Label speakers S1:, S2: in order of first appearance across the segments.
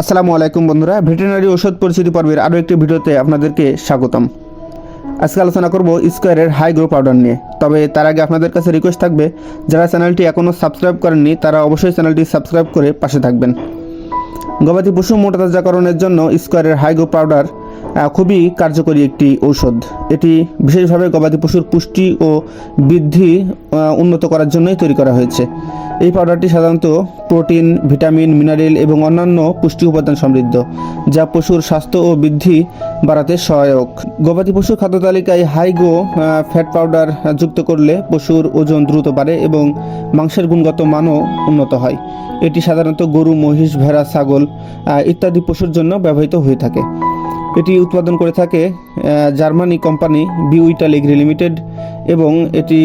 S1: আসসালামু আলাইকুম বন্ধুরা ভেটেরিনারি ওষুধ পরিচিতি পর্বের আরও একটি ভিডিওতে আপনাদেরকে স্বাগতম। আজকে আলোচনা করব স্কোয়ারের হাই গ্রো পাউডার নিয়ে। তবে তার আগে আপনাদের কাছে রিকোয়েস্ট থাকবে, যারা চ্যানেলটি এখনও সাবস্ক্রাইব করেননি, তারা অবশ্যই চ্যানেলটি সাবস্ক্রাইব করে পাশে থাকবেন। গবাদি পশু মোটাতাজাকরণের জন্য স্কোয়ারের হাই গ্রো পাউডার খুবই কার্যকরী একটি ঔষধ। এটি বিশেষভাবে গবাদি পশুর পুষ্টি ও বৃদ্ধি উন্নত করার জন্যই তৈরি করা হয়েছে। এই পাউডারটি সাধারণত প্রোটিন, ভিটামিন মিনারেল এবং অন্যান্য পুষ্টি উপাদান সমৃদ্ধ, যা পশুর স্বাস্থ্য ও বৃদ্ধি বাড়াতে সহায়ক। গবাদি পশুর খাদ্য তালিকায় হাইগো ফ্যাট পাউডার যুক্ত করলে পশুর ওজন দ্রুত বাড়ে এবং মাংসের গুণগত মানও উন্নত হয়। এটি সাধারণত গরু, মহিষ, ভেড়া, ছাগল ইত্যাদি পশুর জন্য ব্যবহৃত হয়ে থাকে। এটি উৎপাদন করে থাকে Germany company Bewital agri limited এবং এটি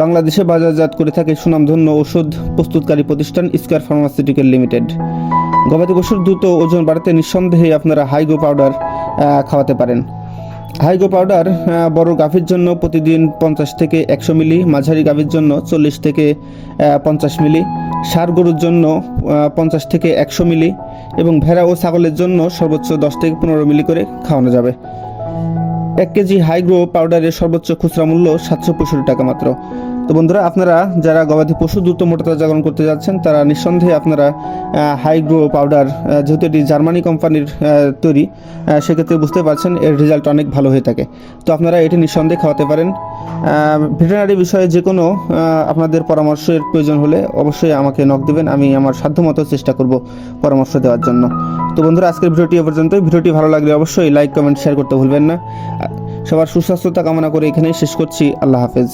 S1: বাংলাদেশে বাজারজাত করে থাকে সুনামধন্য ওষুধ প্রস্তুতকারী প্রতিষ্ঠান স্কোয়ার ফার্মাসিউটিক্যাল লিমিটেড। গবাদি পশুর দ্রুত ওজন বাড়াতে নিঃসন্দেহে আপনারা হাইগো পাউডার খাওয়াতে পারেন। হাইগো পাউডার বড় গাভীর জন্য প্রতিদিন পঞ্চাশ থেকে একশো মিলি, মাঝারি গাভীর জন্য চল্লিশ থেকে পঞ্চাশ মিলি সার গরুর জন্য পঞ্চাশ থেকে একশো মিলি এবং ভেড়া ও ছাগলের জন্য সর্বোচ্চ দশ থেকে পনেরো মিলি করে খাওয়ানো যাবে। এক কেজি হাইগ্রো পাউডারের সর্বোচ্চ খুচরা মূল্য সাতশো পঁয়ষট্টি টাকা মাত্র। তো বন্ধুরা, আপনারা যারা গবাদি পশু দ্রুত মোটাতাজাকরণ করতে যাচ্ছেন, তারা নিঃসন্দেহে আপনারা হাইগ্রো পাউডার যেহেতু এটি জার্মানি কোম্পানির তৈরি সেক্ষেত্রে বুঝতে পারছেন এর রেজাল্ট অনেক ভালো হয়ে থাকে। তো আপনারা এটি নিঃসন্দেহে খাওয়াতে পারেন। ভেটেরিনারি বিষয়ে যে কোনো আপনাদের পরামর্শের প্রয়োজন হলে অবশ্যই আমাকে নক দেবেন। আমি আমার সাধ্যমতো চেষ্টা করব পরামর্শ দেওয়ার জন্য। তো বন্ধুরা, আজকের ভিডিওটি এ পর্যন্তই। ভিডিওটি ভালো লাগলে অবশ্যই লাইক কমেন্ট শেয়ার করতে ভুলবেন না। সবার সুস্বাস্থ্যতা কামনা করে এখানেই শেষ করছি। আল্লাহ হাফেজ।